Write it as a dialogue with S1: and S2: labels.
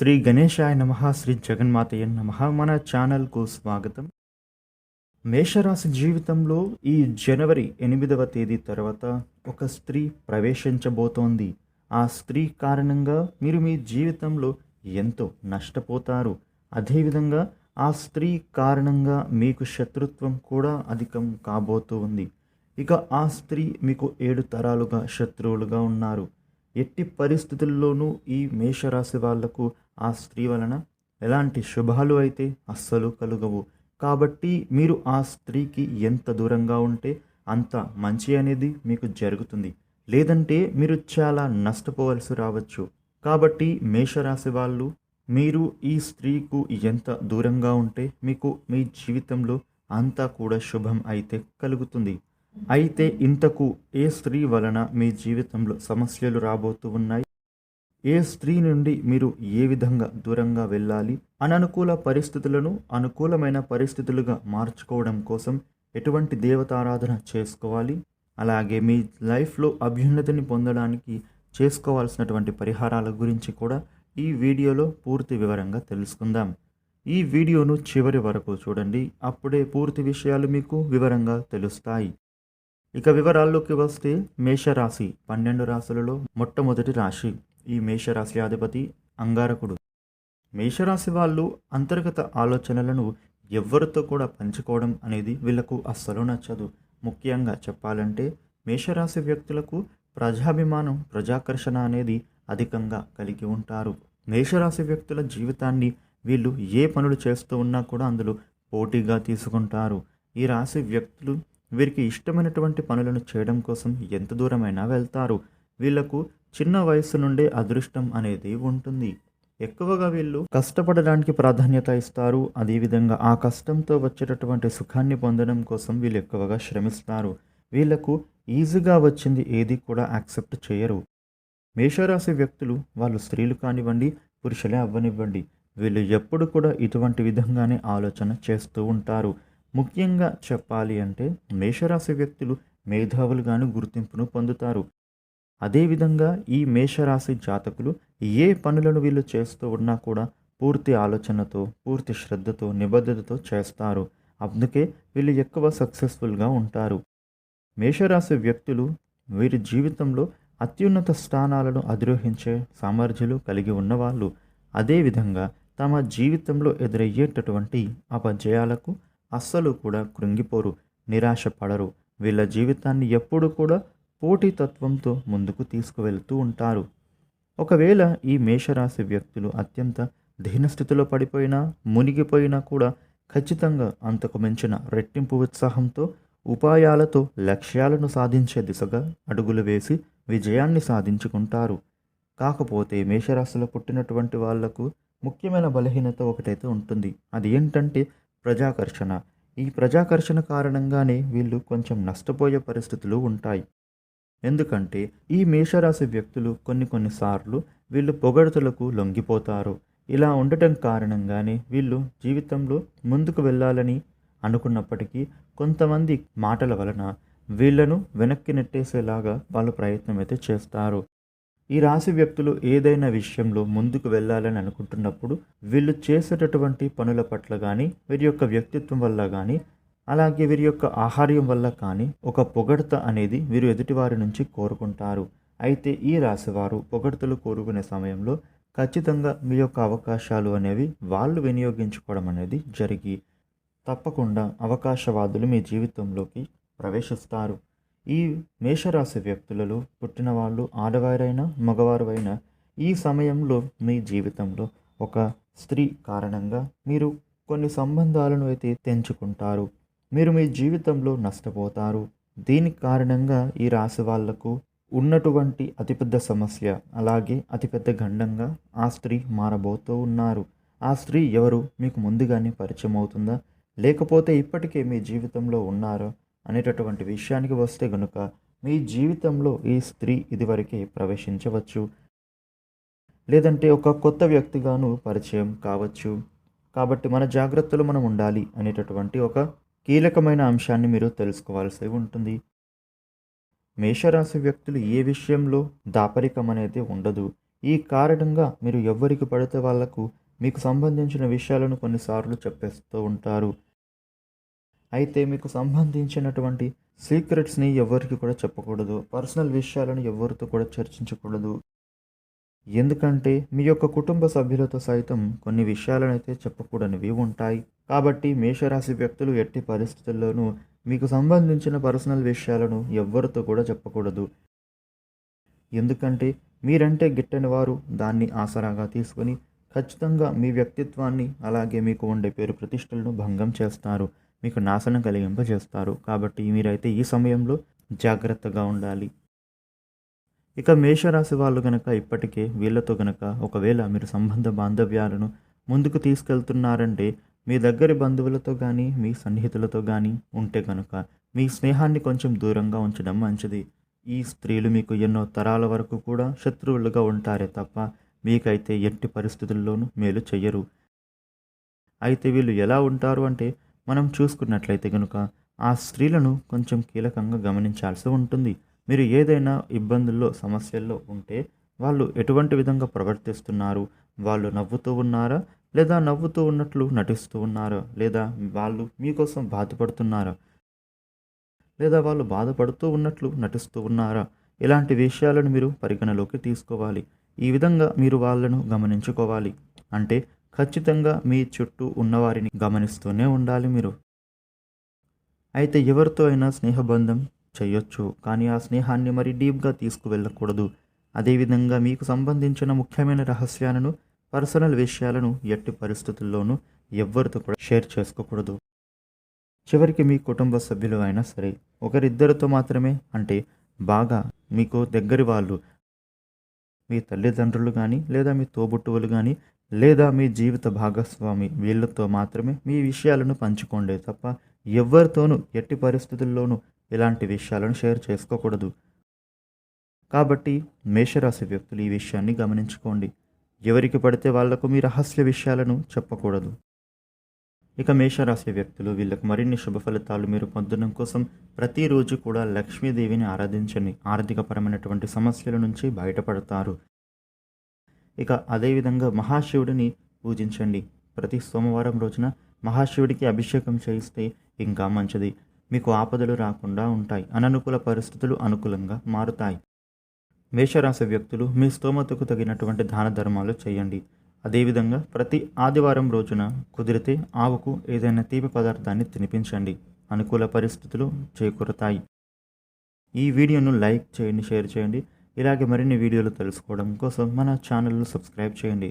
S1: శ్రీ గణేశాయ నమ శ్రీ జగన్మాతయ్య నమ. మన ఛానల్కు స్వాగతం. మేషరాశి జీవితంలో ఈ జనవరి ఎనిమిదవ తేదీ తర్వాత ఒక స్త్రీ ప్రవేశించబోతోంది. ఆ స్త్రీ కారణంగా మీరు మీ జీవితంలో ఎంతో నష్టపోతారు. అదేవిధంగా ఆ స్త్రీ కారణంగా మీకు శత్రుత్వం కూడా అధికం కాబోతూ ఉంది ఇక ఆ స్త్రీ మీకు ఏడు తరాలుగా శత్రువులుగా ఉన్నారు. ఎట్టి పరిస్థితుల్లోనూ ఈ మేషరాశి వాళ్ళకు ఆ స్త్రీ వలన ఎలాంటి శుభాలు అయితే అస్సలు కలుగవు. కాబట్టి మీరు ఆ స్త్రీకి ఎంత దూరంగా ఉంటే అంత మంచి అనేది మీకు జరుగుతుంది. లేదంటే మీరు చాలా నష్టపోవలసి రావచ్చు. కాబట్టి మేషరాశి వాళ్ళు మీరు ఈ స్త్రీకు ఎంత దూరంగా ఉంటే మీకు మీ జీవితంలో అంతా కూడా శుభం అయితే కలుగుతుంది. అయితే ఇంతకు ఏ స్త్రీ వలన మీ జీవితంలో సమస్యలు రాబోతూ ఉన్నాయి? ఏ స్త్రీ నుండి మీరు ఏ విధంగా దూరంగా వెళ్ళాలి? అననుకూల పరిస్థితులను అనుకూలమైన పరిస్థితులుగా మార్చుకోవడం కోసం ఎటువంటి దేవతారాధన చేసుకోవాలి? అలాగే మీ లైఫ్లో అభ్యున్నతిని పొందడానికి చేసుకోవాల్సినటువంటి పరిహారాల గురించి కూడా ఈ వీడియోలో పూర్తి వివరంగా తెలుసుకుందాం. ఈ వీడియోను చివరి వరకు చూడండి. అప్పుడే పూర్తి విషయాలు మీకు వివరంగా తెలుస్తాయి. ఇక వివరాల్లోకి వస్తే మేషరాశి పన్నెండు రాశులలో మొట్టమొదటి రాశి. ఈ మేషరాశి అధిపతి అంగారకుడు. మేషరాశి వాళ్ళు అంతర్గత ఆలోచనలను ఎవ్వరితో కూడా పంచుకోవడం అనేది వీళ్ళకు అస్సలు నచ్చదు. ముఖ్యంగా చెప్పాలంటే మేషరాశి వ్యక్తులకు ప్రజాభిమానం ప్రజాకర్షణ అనేది అధికంగా కలిగి ఉంటారు. మేషరాశి వ్యక్తుల జీవితాన్ని వీళ్ళు ఏ పనులు చేస్తూ ఉన్నా కూడా అందులో పోటీగా తీసుకుంటారు. ఈ రాశి వ్యక్తులు వీరికి ఇష్టమైనటువంటి పనులను చేయడం కోసం ఎంత దూరమైనా వెళ్తారు. వీళ్ళకు చిన్న వయసు నుండే అదృష్టం అనేది ఉంటుంది. ఎక్కువగా వీళ్ళు కష్టపడడానికి ప్రాధాన్యత ఇస్తారు. అదేవిధంగా ఆ కష్టంతో వచ్చేటటువంటి సుఖాన్ని పొందడం కోసం వీళ్ళు ఎక్కువగా శ్రమిస్తారు. వీళ్ళకు ఈజీగా వచ్చింది ఏది కూడా యాక్సెప్ట్ చేయరు. మేషరాశి వ్యక్తులు వాళ్ళు స్త్రీలు కానివ్వండి పురుషులే అవ్వనివ్వండి. వీళ్ళు ఎప్పుడు కూడా ఇటువంటి విధంగానే ఆలోచన చేస్తూ ఉంటారు. ముఖ్యంగా చెప్పాలి అంటే మేషరాశి వ్యక్తులు మేధావులుగాను గుర్తింపును పొందుతారు. అదేవిధంగా ఈ మేషరాశి జాతకులు ఏ పనులను వీళ్ళు చేస్తూ ఉన్నా కూడా పూర్తి ఆలోచనతో పూర్తి శ్రద్ధతో నిబద్ధతతో చేస్తారు. అందుకే వీళ్ళు ఎక్కువ సక్సెస్ఫుల్గా ఉంటారు. మేషరాశి వ్యక్తులు వీరి జీవితంలో అత్యున్నత స్థానాలను అధిరోహించే సామర్థ్యాలు కలిగి ఉన్నవాళ్ళు. అదేవిధంగా తమ జీవితంలో ఎదురయ్యేటటువంటి అపజయాలకు అస్సలు కూడా కృంగిపోరు నిరాశ పడరు వీళ్ళ జీవితాన్ని ఎప్పుడు కూడా పోటీతత్వంతో ముందుకు తీసుకువెళ్తూ ఉంటారు. ఒకవేళ ఈ మేషరాశి వ్యక్తులు అత్యంత దీనస్థితిలో పడిపోయినా మునిగిపోయినా కూడా ఖచ్చితంగా అంతకు మించిన రెట్టింపు ఉత్సాహంతో ఉపాయాలతో లక్ష్యాలను సాధించే దిశగా అడుగులు వేసి విజయాన్ని సాధించుకుంటారు. కాకపోతే మేషరాశిలో పుట్టినటువంటి వాళ్ళకు ముఖ్యమైన బలహీనత ఒకటైతే ఉంటుంది. అది ఏంటంటే ప్రజాకర్షణ. ఈ ప్రజాకర్షణ కారణంగానే వీళ్ళు కొంచెం నష్టపోయే పరిస్థితులు ఉంటాయి. ఎందుకంటే ఈ మేషరాశి వ్యక్తులు కొన్ని కొన్నిసార్లు వీళ్ళు పొగడతలకు లొంగిపోతారు. ఇలా ఉండటం కారణంగానే వీళ్ళు జీవితంలో ముందుకు వెళ్ళాలని అనుకున్నప్పటికీ కొంతమంది మాటల వలన వీళ్ళను వెనక్కి నెట్టేసేలాగా వాళ్ళు ప్రయత్నం అయితే చేస్తారు. ఈ రాశి వ్యక్తులు ఏదైనా విషయంలో ముందుకు వెళ్ళాలని అనుకుంటున్నప్పుడు వీళ్ళు చేసేటటువంటి పనుల పట్ల కానీ వీరి యొక్క వ్యక్తిత్వం వల్ల కానీ అలాగే వీరి యొక్క ఆహార్యం వల్ల కానీ ఒక పొగడత అనేది వీరు ఎదుటివారి నుంచి కోరుకుంటారు. అయితే ఈ రాశివారు పొగడతలు కోరుకునే సమయంలో ఖచ్చితంగా మీ యొక్క అవకాశాలు అనేవి వాళ్ళు వినియోగించుకోవడం అనేది జరిగి తప్పకుండా అవకాశవాదులు మీ జీవితంలోకి ప్రవేశిస్తారు. ఈ మేషరాశి వ్యక్తులలో పుట్టిన వాళ్ళు ఆడవారైనా మగవారైనా ఈ సమయంలో మీ జీవితంలో ఒక స్త్రీ కారణంగా మీరు కొన్ని సంబంధాలను అయితే తెంచుకుంటారు. మీరు మీ జీవితంలో నష్టపోతారు. దీని కారణంగా ఈ రాశి వాళ్ళకు ఉన్నటువంటి అతిపెద్ద సమస్య అలాగే అతిపెద్ద గండంగా ఆ స్త్రీ మారబోతూ ఉన్నారు. ఆ స్త్రీ ఎవరు? మీకు ముందుగానే పరిచయం అవుతుందా? లేకపోతే ఇప్పటికే మీ జీవితంలో ఉన్నారా? అనేటటువంటి విషయానికి వస్తే గనుక మీ జీవితంలో ఈ స్త్రీ ఇదివరకే ప్రవేశించవచ్చు. లేదంటే ఒక కొత్త వ్యక్తిగాను పరిచయం కావచ్చు. కాబట్టి మన జాగ్రత్తలు మనం ఉండాలి అనేటటువంటి ఒక కీలకమైన అంశాన్ని మీరు తెలుసుకోవాల్సి ఉంటుంది. మేషరాశి వ్యక్తులు ఏ విషయంలో దాపరికం అనేది ఉండదు. ఈ కారణంగా మీరు ఎవ్వరికి పడితే వాళ్ళకు మీకు సంబంధించిన విషయాలను కొన్నిసార్లు చెప్పేస్తూ ఉంటారు. అయితే మీకు సంబంధించినటువంటి సీక్రెట్స్ని ఎవరికి కూడా చెప్పకూడదు. పర్సనల్ విషయాలను ఎవరితో కూడా చర్చించకూడదు. ఎందుకంటే మీ యొక్క కుటుంబ సభ్యులతో సైతం కొన్ని విషయాలను అయితే చెప్పకూడనివి ఉంటాయి. కాబట్టి మేషరాశి వ్యక్తులు ఎట్టి పరిస్థితుల్లోనూ మీకు సంబంధించిన పర్సనల్ విషయాలను ఎవ్వరితో కూడా చెప్పకూడదు. ఎందుకంటే మీరంటే గిట్టని వారు దాన్ని ఆసరాగా తీసుకొని ఖచ్చితంగా మీ వ్యక్తిత్వాన్ని అలాగే మీకు ఉండే పేరు ప్రతిష్టలను భంగం చేస్తారు. మీకు నాశనం కలిగింపజేస్తారు. కాబట్టి మీరైతే ఈ సమయంలో జాగ్రత్తగా ఉండాలి. ఇక మేషరాశి వాళ్ళు గనక ఇప్పటికే వీళ్ళతో గనక ఒకవేళ మీరు సంబంధ బాంధవ్యాలను ముందుకు తీసుకెళ్తున్నారంటే మీ దగ్గరి బంధువులతో కానీ మీ సన్నిహితులతో కానీ ఉంటే కనుక మీ స్నేహాన్ని కొంచెం దూరంగా ఉంచడం మంచిది. ఈ స్త్రీలు మీకు ఎన్నో తరాల వరకు కూడా శత్రువులుగా ఉంటారే తప్ప మీకైతే ఎట్టి పరిస్థితుల్లోనూ మేలు చెయ్యరు. అయితే వీళ్ళు ఎలా ఉంటారు అంటే మనం చూసుకున్నట్లయితే కనుక ఆ స్త్రీలను కొంచెం కీలకంగా గమనించాల్సి ఉంటుంది. మీరు ఏదైనా ఇబ్బందుల్లో సమస్యల్లో ఉంటే వాళ్ళు ఎటువంటి విధంగా ప్రవర్తిస్తున్నారు? వాళ్ళు నవ్వుతూ ఉన్నారా? లేదా నవ్వుతూ ఉన్నట్లు నటిస్తూ ఉన్నారా లేదా వాళ్ళు మీకోసం బాధపడుతున్నారా లేదా వాళ్ళు బాధపడుతూ ఉన్నట్లు నటిస్తూ ఉన్నారా ఇలాంటి విషయాలను మీరు పరిగణలోకి తీసుకోవాలి. ఈ విధంగా మీరు వాళ్ళను గమనించుకోవాలి. అంటే ఖచ్చితంగా మీ చుట్టూ ఉన్నవారిని గమనిస్తూనే ఉండాలి మీరు. అయితే ఎవరితో అయినా స్నేహబంధం చేయొచ్చు కానీ ఆ స్నేహాన్ని మరి డీప్గా తీసుకువెళ్ళకూడదు. అదేవిధంగా మీకు సంబంధించిన ముఖ్యమైన రహస్యాలను పర్సనల్ విషయాలను ఎట్టి పరిస్థితుల్లోనూ ఎవ్వరితో కూడా షేర్ చేసుకోకూడదు. చివరికి మీ కుటుంబ సభ్యులు అయినా సరే ఒకరిద్దరితో మాత్రమే అంటే బాగా మీకు దగ్గరి వాళ్ళు మీ తల్లిదండ్రులు కానీ లేదా మీ తోబుట్టువులు కానీ లేదా మీ జీవిత భాగస్వామి వీళ్ళతో మాత్రమే మీ విషయాలను పంచుకోండి తప్ప ఎవరితోనూ ఎట్టి పరిస్థితుల్లోనూ ఇలాంటి విషయాలను షేర్ చేసుకోకూడదు. కాబట్టి మేషరాశి వ్యక్తులు ఈ విషయాన్ని గమనించుకోండి. ఎవరికి పడితే వాళ్ళకు మీ రహస్య విషయాలను చెప్పకూడదు. ఇక మేషరాశి వ్యక్తులు వీళ్ళకు మరిన్ని శుభ ఫలితాలు మీరు పొందడం కోసం ప్రతిరోజు కూడా లక్ష్మీదేవిని ఆరాధించండి. ఆర్థికపరమైనటువంటి సమస్యల నుంచి బయటపడతారు. ఇక అదేవిధంగా మహాశివుడిని పూజించండి. ప్రతి సోమవారం రోజున మహాశివుడికి అభిషేకం చేయిస్తే ఇంకా మంచిది. మీకు ఆపదలు రాకుండా ఉంటాయి. అననుకూల పరిస్థితులు అనుకూలంగా మారుతాయి. మేషరాశి వ్యక్తులు మీ స్తోమతకు తగినటువంటి దాన ధర్మాలు చేయండి. అదేవిధంగా ప్రతి ఆదివారం రోజున కుదిరితే ఆవుకు ఏదైనా తీపి పదార్థాన్ని తినిపించండి. అనుకూల పరిస్థితులు చేకూరుతాయి. ఈ వీడియోను లైక్ చేయండి షేర్ చేయండి. ఇలాగే మరిన్ని వీడియోలు తెలుసుకోవడం కోసం మన ఛానల్ను సబ్స్క్రైబ్ చేయండి.